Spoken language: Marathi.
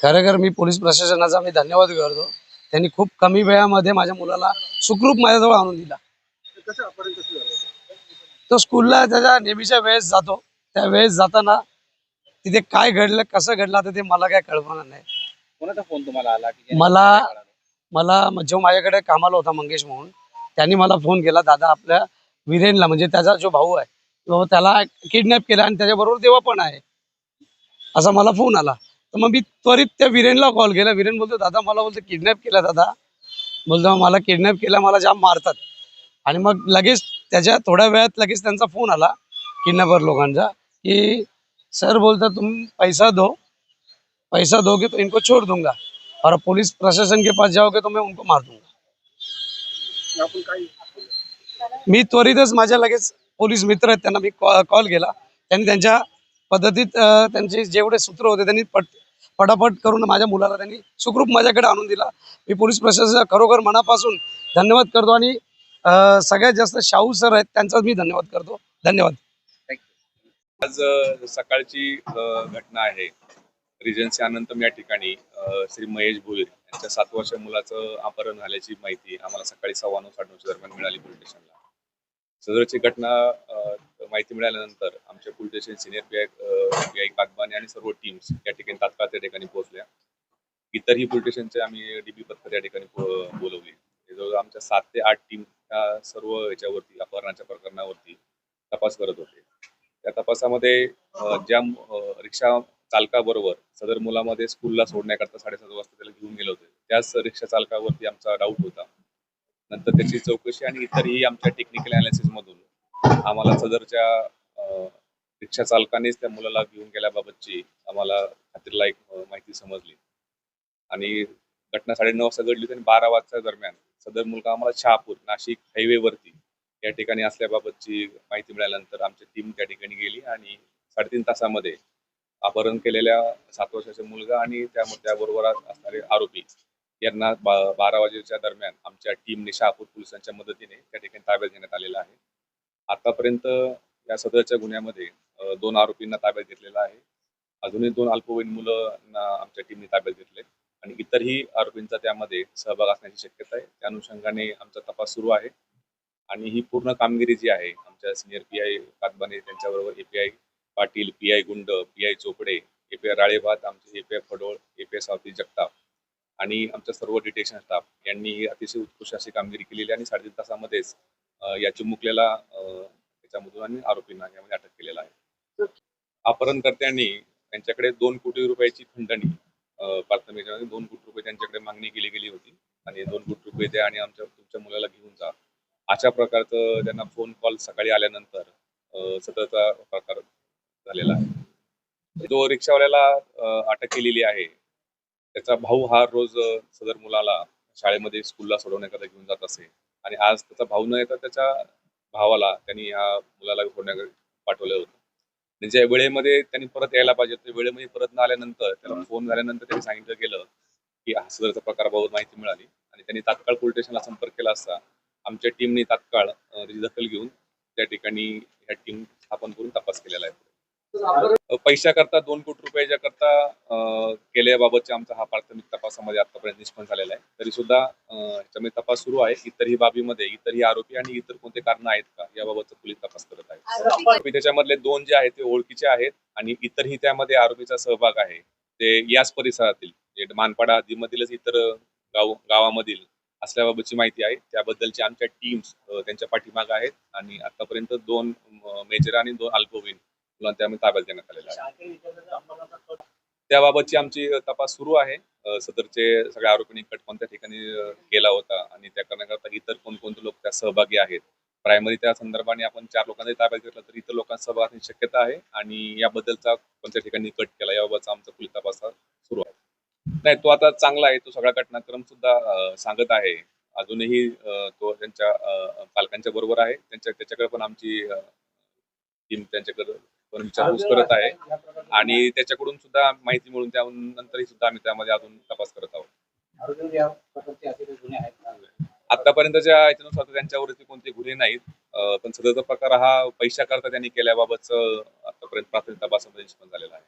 खरं मी पोलीस प्रशासनाचा मी धन्यवाद करतो. त्यांनी खूप कमी वेळामध्ये माझ्या मुलाला सुखरूप माझ्याजवळ आणून दिला. तो स्कूलला त्याच्या नेहमीच्या वेळेस जातो. त्या वेळेस जाताना तिथे काय घडलं कसं घडलं आता ते मला काय कळवणार नाही. कोणाचा फोन तुम्हाला आला मला मला जो माझ्याकडे कामाला होता मंगेश म्हणून त्यांनी मला फोन केला दादा आपल्या विरेनला म्हणजे त्याचा जो भाऊ आहे तो त्याला किडनॅप केला आणि त्याच्याबरोबर देवा पण आहे. असा मला फोन आला. तर मग मी त्वरित त्या विरेनला कॉल केला. विरेन बोलतो दादा मला बोलतो किडनॅप केला दादा. बोलतो मला किडनॅप केला मला जाम मारतात. आणि मग लगेच त्याच्या थोड्या वेळात लगेच त्यांचा फोन आला किडनॅपर लोकांचा की सर बोलता तुम पैसा दो पैसा दोगे तो इनको छोड़ दूंगा. और पुलिस प्रशासन के पास जाओगे तो मैं उनको मार दूंगा. मी त्वरितच माझ्या लगेच पोलीस मित्र आहेत त्यांना मी कॉल केला. त्यांनी त्यांच्या पद्धतीत त्यांचे जेवढे सूत्र होते त्यांनी पट पटापट करून माझ्या मुलाला त्यांनी सुखरूप माझ्याकडे आणून दिला. मी पोलीस प्रशासनाचा खरोखर मनापासून धन्यवाद करतो आणि सगळ्यात जास्त शाहू सर आहेत त्यांचा मी धन्यवाद करतो. धन्यवाद. आज सकाळची घटना आहे. रिजन्सी अनंतम या ठिकाणी श्री महेश भोईर यांच्या सात वर्ष मुलाचं अपहरण झाल्याची माहिती आम्हाला सकाळी सव्वा नऊ साडेनऊच्या दरम्यान मिळाली पोलीस स्टेशनला सदरची घटना माहिती मिळाल्यानंतर आमच्या police station senior P I P I Kagbane आणि सर्व टीम्स या ठिकाणी तात्काळ त्या ठिकाणी पोहोचल्या. इतरही पोलीस स्टेशनचे आम्ही डीबी पथकर या ठिकाणी बोलवली. आमच्या सात ते आठ टीम त्या सर्व याच्यावरती अपहरणाच्या प्रकरणावरती तपास करत होते. त्या तपासामध्ये ज्या रिक्षा चालकाबरोबर सदर मुलामध्ये स्कूलला सोडण्याकरता साडेसात वाजता त्याला घेऊन गेले होते त्याच रिक्षा चालकावरती आमचा डाऊट होता. नंतर त्याची चौकशी आणि इतरही आमच्या टेक्निकल अनालिसिसमधून आम्हाला सदरच्या रिक्षा चालकानेच त्या मुलाला घेऊन गेल्याबाबतची आम्हाला खात्रीलायक माहिती समजली. आणि घटना साडेनऊ वाजता घडली होती आणि बारा वाजता दरम्यान सदर मुलगा आम्हाला शहापूर नाशिक हायवेवरती या ठिकाणी असल्याबाबतची माहिती मिळाल्यानंतर आमची टीम त्या ठिकाणी गेली आणि साडेतीन तासामध्ये अपहरण केलेल्या सात वर्षाचा मुलगा आणि त्या त्याबरोबर असणारे आरोपी यांना बा- बारा वाजेच्या दरम्यान आमच्या टीमने शहापूर पोलिसांच्या मदतीने त्या ठिकाणी ताब्यात घेण्यात आलेला आहे. आतापर्यंत या सदरच्या गुन्ह्यामध्ये दोन आरोपींना ताब्यात घेतलेला आहे. अजूनही दोन अल्पवयीन मुलांना आमच्या टीमने ताब्यात घेतले आणि इतरही आरोपींचा त्यामध्ये सहभाग असण्याची शक्यता आहे. त्या अनुषंगाने आमचा तपास सुरू आहे. आणि ही पूर्ण कामगिरी जी आहे आमच्या सिनियर पी आय कातबाने त्यांच्याबरोबर API Patil P I Gund P I Chopde API Ralebhat आमचे API Phadol A P I Savati Jagtap आणि आमच्या सर्व डिटेक्शन स्टाफ यांनी अतिशय उत्कृष्ट अशी कामगिरी केलेली आहे. आणि साडेतीन तासामध्येच या चिमुकलेला त्याच्यामधून आणि आरोपींना यामध्ये अटक केलेला आहे. अपहरणकर्त्यांनी त्यांच्याकडे दोन कोटी रुपयाची खंडणी प्राथमिक दोन कोटी रुपये त्यांच्याकडे मागणी केली गेली होती. आणि दोन कोटी रुपये द्या आणि आमच्या तुमच्या मुलाला घेऊन जा. अशा प्रकारचं त्यांना फोन कॉल सकाळी आल्यानंतर सततचा प्रकार झालेला आहे. जो रिक्षावाल्याला अटक केलेली आहे त्याचा भाऊ हा रोज सदर मुलाला शाळेमध्ये स्कूलला सोडवण्याकरता घेऊन जात असे. आणि आज त्याचा भाऊ न येता त्याच्या भावाला त्यांनी या मुलाला सोडण्याकरता पाठवलं होतं. आणि ज्या वेळेमध्ये त्यांनी परत यायला पाहिजे त्या वेळेमध्ये परत न आल्यानंतर त्याला फोन झाल्यानंतर त्यांनी सांगितलं गेलं की हा सदरचा प्रकाराबाबत माहिती मिळाली. आणि त्यांनी तात्काळ पोलीस स्टेशनला संपर्क केला असता. आमच्या टीमने तात्काळ त्याची दखल घेऊन त्या ठिकाणी ह्या टीम स्थापन करून तपास केलेला आहे. पैशाकरता दोन कोटी रुपयाच्या करता केल्याबाबतचा आमचा हा प्राथमिक तपासामध्ये आतापर्यंत निष्पन्न झालेला आहे. तरी सुद्धा अ, ह्याच्यामध्ये तपास सुरू आहे. इतरही बाबीमध्ये इतरही आरोपी आणि इतर कोणते कारण आहेत का याबाबतचा पोलीस तपास करत आहे आरोपी त्याच्यामधले दोन जे आहेत ते ओळखीचे आहेत आणि इतरही त्यामध्ये आरोपीचा सहभाग आहे. ते याच परिसरातील मानपाडा हद्दीमधीलच इतर गाव गावामधील असल्याबाबतची माहिती आहे. त्याबद्दलची आमच्या टीम्स त्यांच्या पाठीमाग आहेत आणि आतापर्यंत दोन मेजर आणि दोन अल्पवयीन मुलांना त्यामध्ये ताब्यात देण्यात आलेला आहे. त्याबाबतची आमची तपास सुरू आहे. सदरचे सगळ्या आरोपींनी कट कोणत्या ठिकाणी केला होता आणि त्या करण्याकरता इतर कोणकोणते लोक त्या सहभागी आहेत? प्रायमरी त्या संदर्भाने आपण चार लोकांनी ताब्यात घेतला तर इतर लोकांचा सहभाग असण्याची शक्यता आहे आणि याबद्दलचा कोणत्या ठिकाणी कट केला याबाबतचा आमचा पोलीस तपास सुरू आहे. नाही तो आता चांगला आहे. तो सगळा घटनाक्रम सुद्धा सांगत आहे. अजूनही तो त्यांच्या पालकांच्या बरोबर आहे. त्यांच्या त्याच्याकडे पण आमची टीम त्यांच्याकडे विचारपूस करत आहे. आणि त्याच्याकडून सुद्धा माहिती मिळून त्यानंतरही सुद्धा आम्ही त्यामध्ये अजून तपास करत आहोत. आतापर्यंतच्या याच्यानुसार तर त्यांच्यावरती कोणते गुन्हे नाहीत. पण सदरचा प्रकार हा पैशाकरता त्यांनी केल्याबाबतच आतापर्यंत प्राथमिक तपासामध्ये निष्पन्न झालेला आहे.